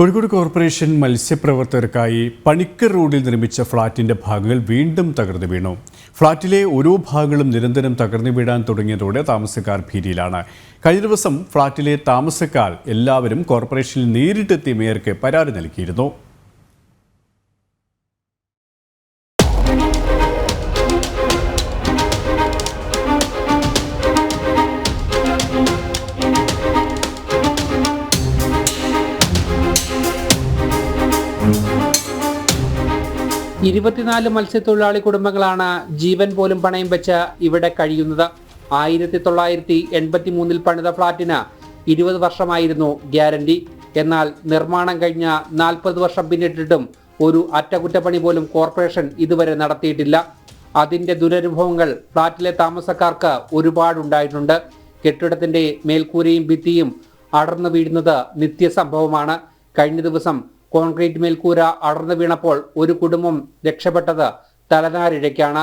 Kozhikode corporation മത്സ്യപ്രവർത്തകർക്കായി Panicker റോഡിൽ നിർമ്മിച്ച ഫ്ളാറ്റിന്റെ ഭാഗങ്ങൾ വീണ്ടും തകർന്നു വീണു. ഫ്ളാറ്റിലെ ഓരോ ഭാഗങ്ങളും നിരന്തരം തകർന്നു വീഴാൻ തുടങ്ങിയതോടെ താമസക്കാർ ഭീതിയിലാണ്. കഴിഞ്ഞ ദിവസം ഫ്ളാറ്റിലെ താമസക്കാർ എല്ലാവരും കോർപ്പറേഷനിൽ നേരിട്ടെത്തി മേയർക്ക് പരാതി നൽകിയിരുന്നു. ഇരുപത്തിനാല് മത്സ്യത്തൊഴിലാളി കുടുംബങ്ങളാണ് ജീവൻ പോലും പണയം വെച്ച് ഇവിടെ കഴിയുന്നത്. ആയിരത്തി തൊള്ളായിരത്തി എൺപത്തി മൂന്നിൽ പണിത ഫ്ളാറ്റിന് ഇരുപത് വർഷമായിരുന്നു ഗ്യാരണ്ടി. എന്നാൽ നിർമ്മാണം കഴിഞ്ഞ നാൽപ്പത് വർഷം പിന്നിട്ടിട്ടും ഒരു അറ്റകുറ്റപ്പണി പോലും കോർപ്പറേഷൻ ഇതുവരെ നടത്തിയിട്ടില്ല. അതിന്റെ ദുരനുഭവങ്ങൾ ഫ്ളാറ്റിലെ താമസക്കാർക്ക് ഒരുപാടുണ്ടായിട്ടുണ്ട്. കെട്ടിടത്തിന്റെ മേൽക്കൂരയും ഭിത്തിയും അടർന്നു വീഴുന്നത് നിത്യസംഭവമാണ്. കഴിഞ്ഞ ദിവസം കോൺക്രീറ്റ് മേൽക്കൂര അടർന്നു വീണപ്പോൾ ഒരു കുടുംബം രക്ഷപ്പെട്ടത് തലനാരിഴയ്ക്കാണ്.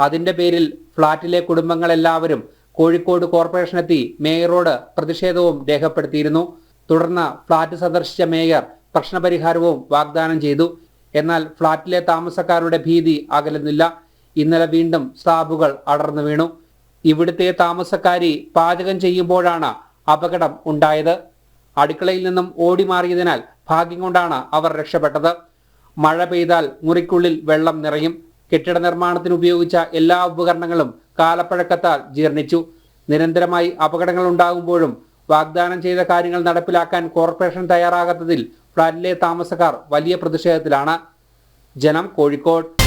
അതിന്റെ പേരിൽ ഫ്ളാറ്റിലെ കുടുംബങ്ങളെല്ലാവരും കോഴിക്കോട് കോർപ്പറേഷനെത്തി മേയറോട് പ്രതിഷേധവും രേഖപ്പെടുത്തിയിരുന്നു. തുടർന്ന് ഫ്ളാറ്റ് സന്ദർശിച്ച മേയർ പ്രശ്നപരിഹാരവും വാഗ്ദാനം ചെയ്തു. എന്നാൽ ഫ്ളാറ്റിലെ താമസക്കാരുടെ ഭീതി അകലുന്നില്ല. ഇന്നലെ വീണ്ടും സ്ലാബുകൾ അടർന്നു വീണു. ഇവിടുത്തെ താമസക്കാരി പാചകം ചെയ്യുമ്പോഴാണ് അപകടം ഉണ്ടായത്. അടുക്കളയിൽ നിന്നും ഓടി മാറിയതിനാൽ ഭാഗ്യം കൊണ്ടാണ് അവർ രക്ഷപ്പെട്ടത്. മഴ പെയ്താൽ മുറിക്കുള്ളിൽ വെള്ളം നിറയും. കെട്ടിട നിർമ്മാണത്തിന് ഉപയോഗിച്ച എല്ലാ ഉപകരണങ്ങളും കാലപ്പഴക്കത്താൽ ജീർണിച്ചു. നിരന്തരമായി അപകടങ്ങൾ ഉണ്ടാകുമ്പോഴും വാഗ്ദാനം ചെയ്ത കാര്യങ്ങൾ നടപ്പിലാക്കാൻ കോർപ്പറേഷൻ തയ്യാറാകാത്തതിൽ ഫ്ളാറ്റിലെ താമസക്കാർ വലിയ പ്രതിഷേധത്തിലാണ്. ജനം കോഴിക്കോട്